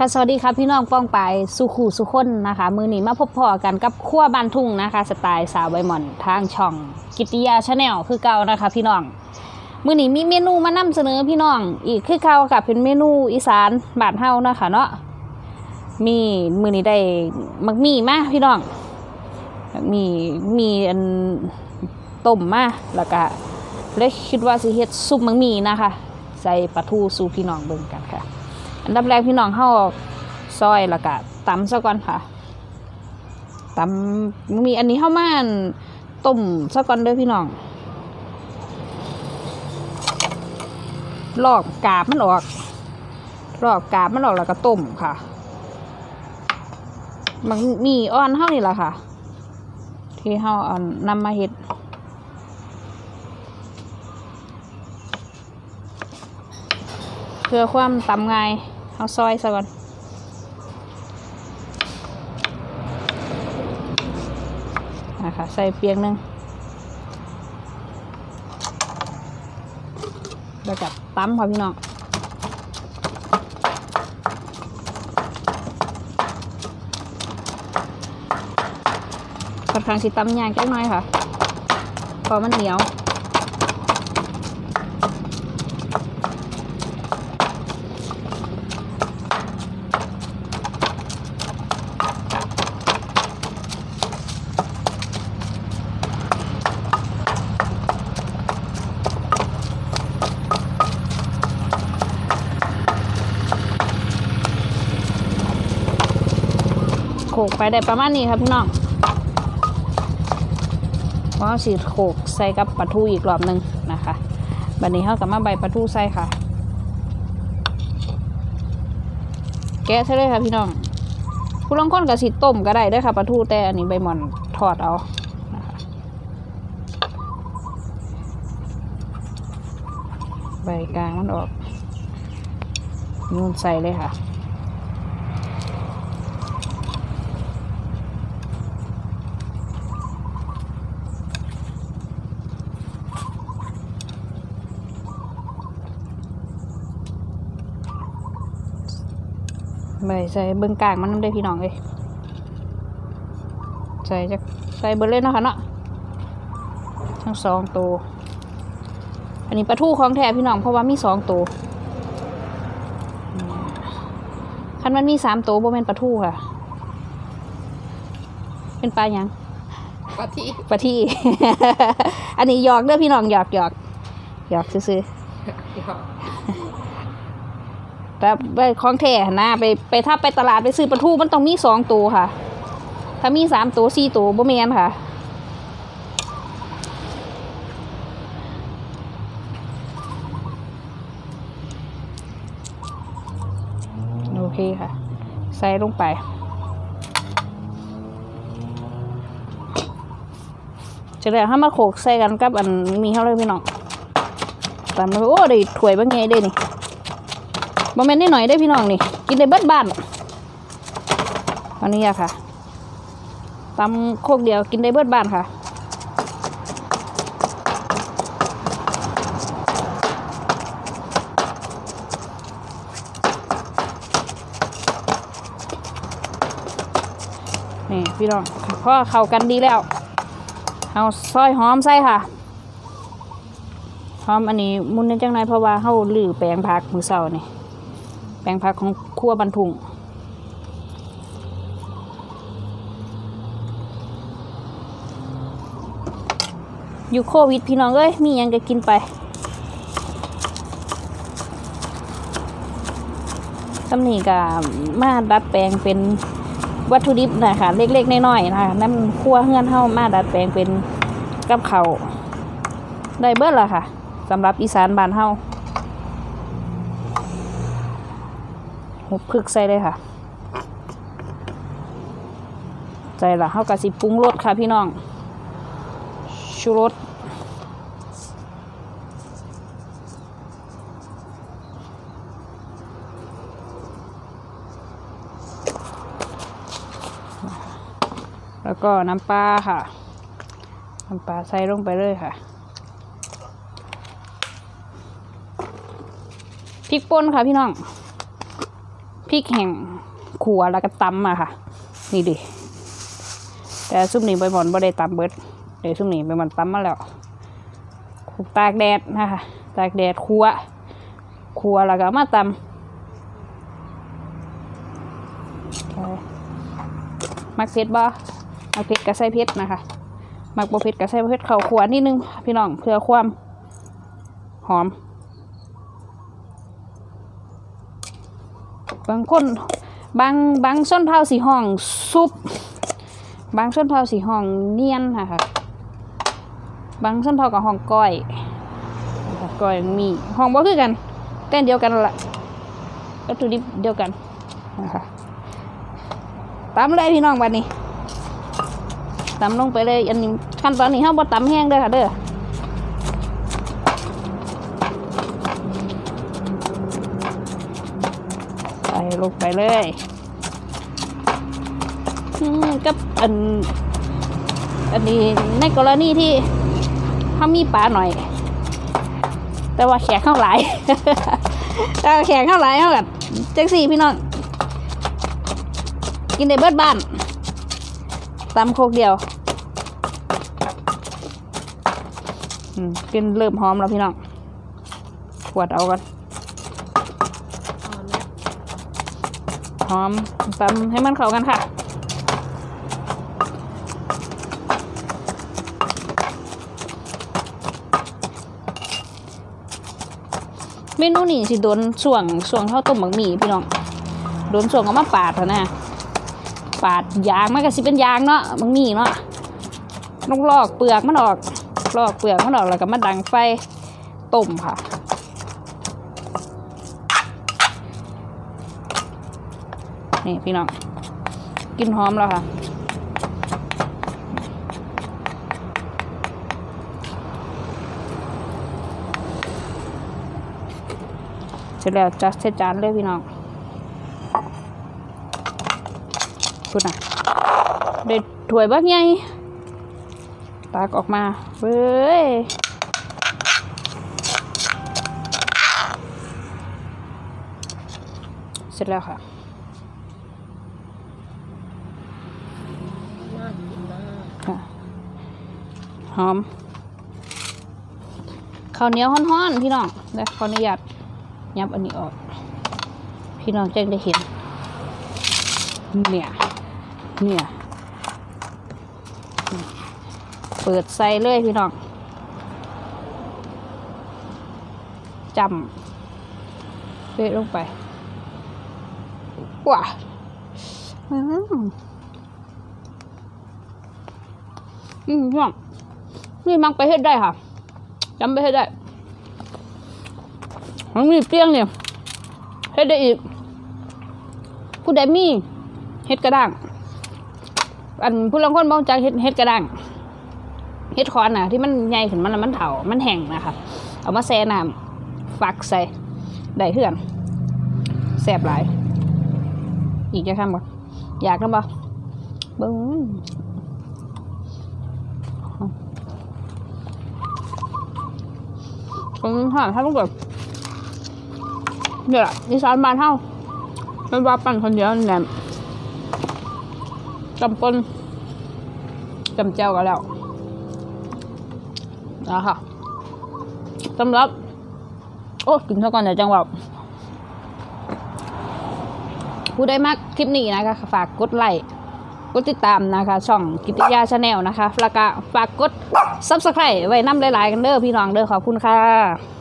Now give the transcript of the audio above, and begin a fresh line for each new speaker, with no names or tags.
ค่ะสวัสดีครับพี่น้องป้องไปสุขูสุคนนะคะ มือหนีมาพบพ่อกันกับขั้วบานทุ่งนะคะ สไตล์สาวใบหม่อนทางช่อง กิติยาชาแนลคือเก่านะคะ พี่น้อง มือหนีมีเมนูมานำเสนอพี่น้องอีกคือเก่าค่ะเป็นเมนูอีสานบานเฮานะคะเนาะมีมือหนีได้มักมีมาพี่น้องมีมีอันต้มมาแล้วก็เลยคิดว่าสิเฮ็ดซุปมักมีนะคะ ใส่ปลาทูสู่พี่น้องเบิ่งกันค่ะ อันดับแรกพี่น้องเข้าซอยแล้วก็ตำซะก่อนค่ะตำมีอันนี้เข้ามานต้มซะก่อนเด้อพี่น้องลอกกาบมันออกลอกกาบมันออกแล้วก็ต้มค่ะ มันมีอ่อนเท่านี่แหละค่ะ ที่เฮาเอานำมาเฮ็ด เพื่อความตำง่ายเอาซอยซะก่อนนะคะใส่เปียงหนึ่งแล้วกับตำค่ะพี่น้องค่อนข้างสิตำยางแค่น้อยค่ะเพราะมันเหนียว ขกไปได้ประมาณนี้ครับพี่น้องเราสีโขกใส่กับปลาทูอีกรอบหนึ่งนะคะบัดนี้เขากับมาใบปลาทูใส่ค่ะ แกะใช่เลยค่ะพี่น้องผู้ลางคนกับสีต้มก็ได้เด้วยค่ะปลาทูแต่อันนี้ใบหมอนทอดเอาใบกลางมันออกนูนใส่เลยค่ะ ใบใส่เบิ้งกลางมันน้ำได้พี่น้องเลยใส่จะใส่เบิ้งเลยเนาะคะเนาะทั้งสองตัวอันนี้ปลาทูของแท้พี่น้องเพราะว่ามีสองตัวคันมันมีสามตัวโบเป็นปลาทูค่ะ เป็นปลาหยัง
ปะที
ปลาที่ อันนี้หยอกเด้อพี่น้องหยอกหยอกหยอกซื้อๆ แต่ไปของแท้นะไปไปถ้าไปตลาดไปซื้อปลาทูมันต้องมีสองตัวค่ะ ถ้ามีสามตัวสี่ตัวบ่แมนค่ะโอเคค่ะ ใส่ลงไปจะได้ห้ามาโขกใส่กันกับอันมีเท่าไรพี่น้องตามมาโอ้ได้ถวยบ้างไงได้นี่ บะเมนได้หน่อยได้พี่น้องนี่ กินได้เบิดบ้านอันนี้อะค่ะตำโคกเดียวกินได้เบิดบ้านค่ะนี่พี่น้องพอเข้ากันดีแล้วเอาซอยหอมใส่ค่ะหอมอันนี้มุนในจังไรเพราะว่าเขาลือแปลงผักมือเสานี่ ลงผักของครัวบรรทุงอยู่โควิดพี่น้องเอ้ย มียังก็กินไปตำนี่ก็มาดัดแปลงเป็นวัตถุดิบนะคะเล็กๆน้อยๆนะคะน้ำคั่วเฮือนเฮามาดัดแปลงเป็นกับเขาวได้เบิดละค่ะสำหรับอีสานบ้านเฮา หุบพึกใส่เลยค่ะใจละเฮากะสิปรุงรสค่ะพี่น้อง ชูรสแล้วก็น้ำปลาค่ะ น้ำปลาใส่ลงไปเลยค่ะ พริกป่นค่ะพี่น้อง พริกแห้งขัวแล้วก็ตำอะค่ะ นี่ดิแต่ซุปนี้ใบหมอนบ่ได้ตำเบิดเดี๋ยวซุปนี้ใบหมอนตำมาแล้วตากแดดนะคะตากแดดคั่วคั่วแล้วก็มาตำมักเผ็ดบ่มักเผ็ดก็ใส่เผ็ดนะคะมักบ่เผ็ดก็ใส่บ่เผ็ดเข้าคั่วนิดนึงพี่น้องเพื่อความหอม บางคนบางบางส้นเผาสีห้องซุปบางส้นเผาสีห้องเนียนค่ะค่ะบางส้นเผากับห้องก้อยก้อยมีห้องบ่คือกันแต่อันเดียวกันนั่นละวัตถุดิบเดียวกันนะคะตำเลยพี่น้องวันนี้ตำลงไปเลยอันนี้ขั้นตอนนี้ห้ามบ่ตำแห้งเด้อค่ะเด้อ ลงไปเลยกับอัน อันนี้ในกรณีที่ถ้ามีปลาหน่อย แต่ว่าแขกเข้าหลายแต่แขกเข้าหลายเท่ากับแจ็คสี่พี่น้อง กินในเบิดบ้านตำโคกเดียวกินเริ่มหอมแล้วพี่น้องขวดเอากัน หอมตำให้มันเข้ากันค่ะเมนูนี้สิโดนส่วงส่วงเท่าต้มหมักหมี่พี่น้องโดนส่วงเอามาปาดเถอะนะปาดยางมันก็สิเป็นยางเนาะหมักหมี่เนาะต้องลอกเปลือกมันออกลอกเปลือกมันออกแล้วก็มาดังไฟต้มค่ะ นี่พี่น้องกินหอมแล้วค่ะเสร็จแล้วจัดเสร็จจานเลยพี่น้องคุณน่ะเด็ดถ้วยบักใหญ่ตากออกมาเบ้ยเสร็จแล้วค่ะ หอมข้าวเหนียวฮ้อนๆพี่น้องเดี๋ยวขออนุญาตยับอันนี้ออก พี่น้องแจะได้เห็น เนี่ย เนี่ย เปิดใส่เลยพี่น้องจำเปะลงไปว้าอืมอืมพี่น้อง นี่มักไปเฮ็ดได้ค่ะจำไปเฮ็ดได้มันมีเปรี้ยงเนี่ยเฮ็ดได้อีกผู้ใดมีเฮ็ดกระด้าง อันผู้ลางคนบางจากเฮ็ดเฮ็ดกระด้างเฮ็ดคอนน่ะ ที่มันใหญ่ขึ้นมันมันเถามันแห้งนะคะเอามาแช่น้ำฟักใส่ได้เพื่อนแซ่บหลาย อีกจะทำบ่อยากทำบ่เบิ้ง อืมค่ะถ้าลูกแบบเนี่ยแหละนิสานบานเท่าเป็นว่าปั่นคนเดียวแหละจำปนจำเจ้าก็แล้วนะค่ะสำหรับ โอ้กินเท่าก่อนเดี๋ยวจังหวะผู้ได้มากคลิปนี้นะคะฝากกดไลค์ กดติดตามนะคะ ช่องกิติยาชาแนลนะคะฝากฝากกด subscribe ไว้น้ำหลายๆกันเด้อพี่น้องเด้อขอบคุณค่ะ